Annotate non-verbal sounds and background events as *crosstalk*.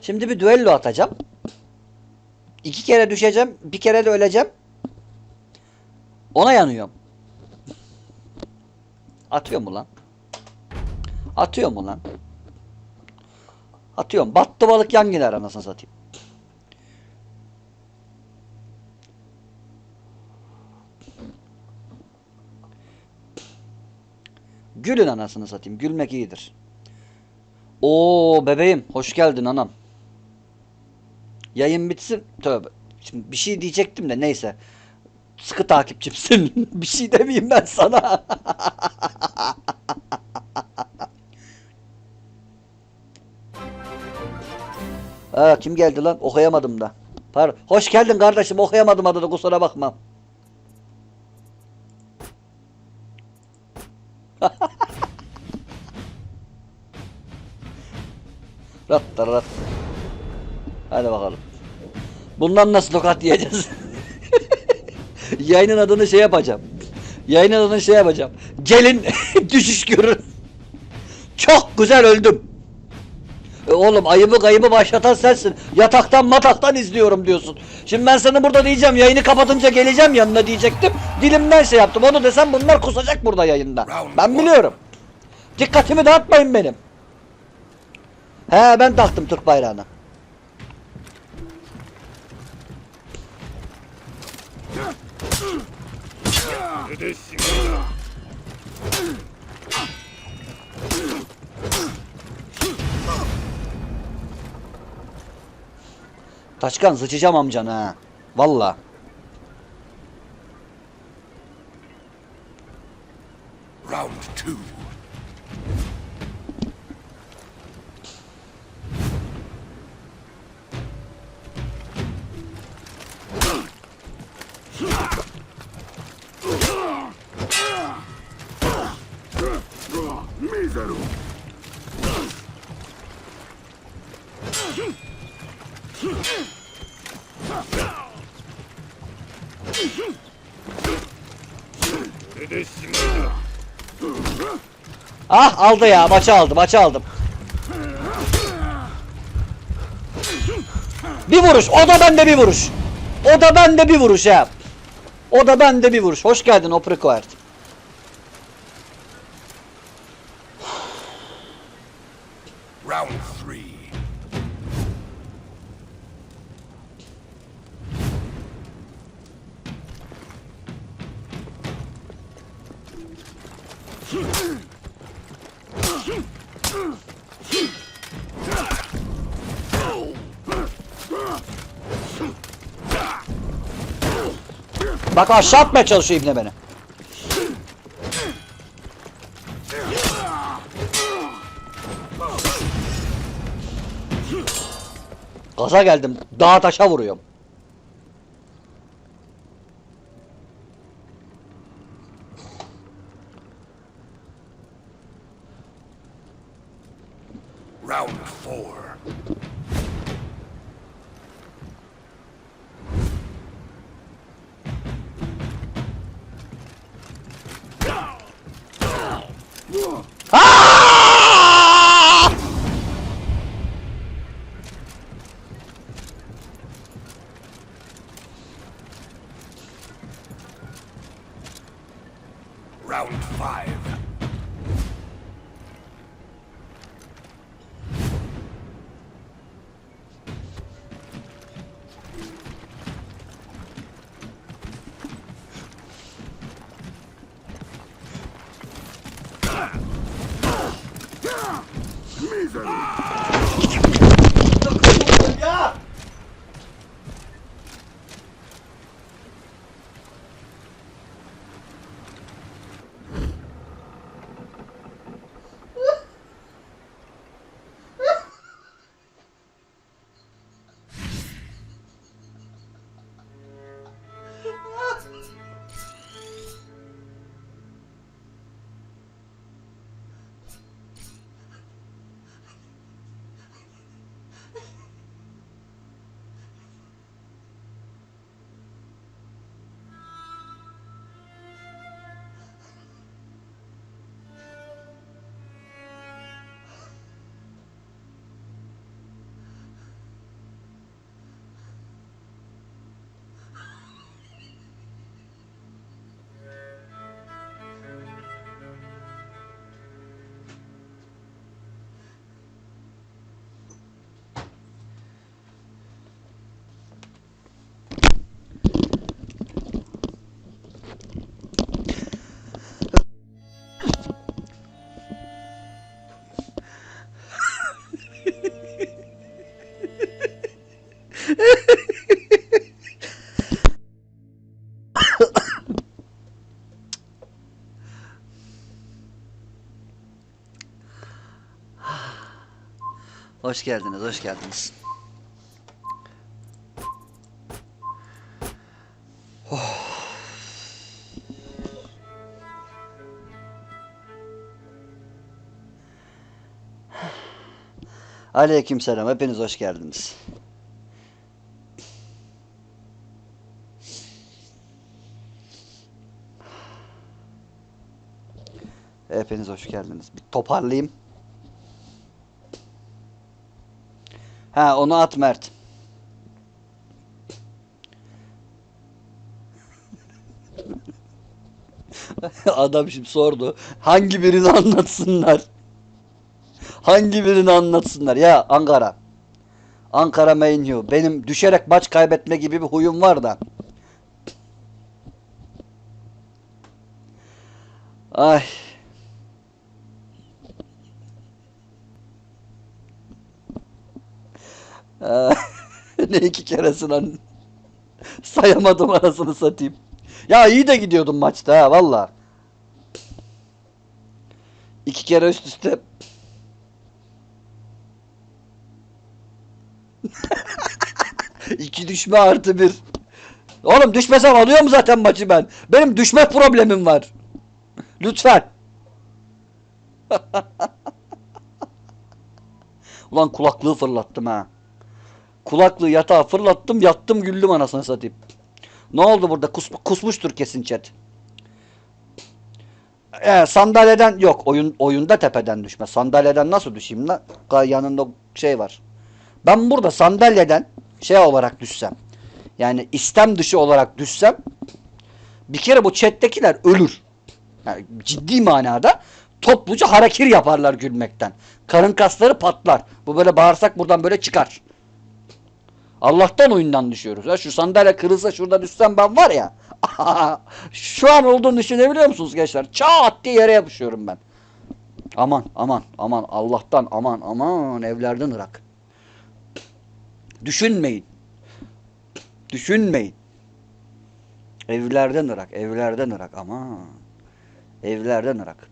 Şimdi bir düello atacağım. İki kere düşeceğim. Bir kere de öleceğim. Ona yanıyorum. Atıyor mu lan? Atıyor mu lan? Atıyorum. Battı balık yan gider anasını satayım. Gülün anasını satayım. Gülmek iyidir. Oo bebeğim hoş geldin anam. Yayın bitsin. Tövbe. Şimdi bir şey diyecektim de neyse. Sıkı takipçimsin. *laughs* bir şey demeyeyim ben sana. *laughs* Aa, kim geldi lan? Okuyamadım da. Pardon. Hoş geldin kardeşim. Okuyamadım adını kusura bakma. Hadi bakalım. Bundan nasıl tokat yiyeceğiz? *laughs* Yayının adını şey yapacağım. Yayının adını şey yapacağım. Gelin *laughs* düşüş görün. Çok güzel öldüm. E oğlum ayıbı kayıbı başlatan sensin. Yataktan mataktan izliyorum diyorsun. Şimdi ben sana burada diyeceğim yayını kapatınca geleceğim yanına diyecektim. Dilimden şey yaptım. Onu desem bunlar kusacak burada yayında. Ben biliyorum. Dikkatimi dağıtmayın benim. He ben taktım Türk bayrağını. Taşkan sıçacağım amcanı ha. Valla. Round two. Mísero. Ah aldı ya maçı aldı maçı aldım. Bir vuruş o da bende bir vuruş. O da bende bir vuruş ya. O da bende bir vuruş. Hoş geldin Oprikoert. Round Bak aşağı atmaya çalışıyor ibne beni. Gaza geldim. Dağa taşa vuruyorum. Round four. Cesarino. Hoş geldiniz, hoş geldiniz. Oh. Aleykümselam. Hepiniz hoş geldiniz. Hepiniz hoş geldiniz. Bir toparlayayım. Ha onu at Mert. *laughs* Adam şimdi sordu. Hangi birini anlatsınlar? Hangi birini anlatsınlar? Ya Ankara. Ankara Menu. Benim düşerek maç kaybetme gibi bir huyum var da. Ay. *laughs* ne iki keresine sayamadım arasını satayım. Ya iyi de gidiyordum maçta ha valla. İki kere üst üste *laughs* İki düşme artı bir. Oğlum düşmesem alıyorum zaten maçı ben. Benim düşme problemim var. Lütfen. *laughs* Ulan kulaklığı fırlattım ha. Kulaklığı yatağa fırlattım yattım güldüm anasını satayım. Ne oldu burada? Kus, kusmuştur kesin chat. Ee, sandalyeden yok. Oyun oyunda tepeden düşme. Sandalyeden nasıl düşeyim lan? Yanında şey var. Ben burada sandalyeden şey olarak düşsem. Yani istem dışı olarak düşsem bir kere bu chat'tekiler ölür. Yani ciddi manada topluca harekir yaparlar gülmekten. Karın kasları patlar. Bu böyle bağırsak buradan böyle çıkar. Allah'tan oyundan düşüyoruz. Ha, şu sandalye kırılsa şurada düşsem ben var ya. *laughs* şu an olduğunu düşünebiliyor musunuz gençler? Çat diye yere yapışıyorum ben. Aman aman aman Allah'tan aman aman evlerden ırak. Düşünmeyin. Düşünmeyin. Evlerden ırak, evlerden ırak aman. Evlerden ırak.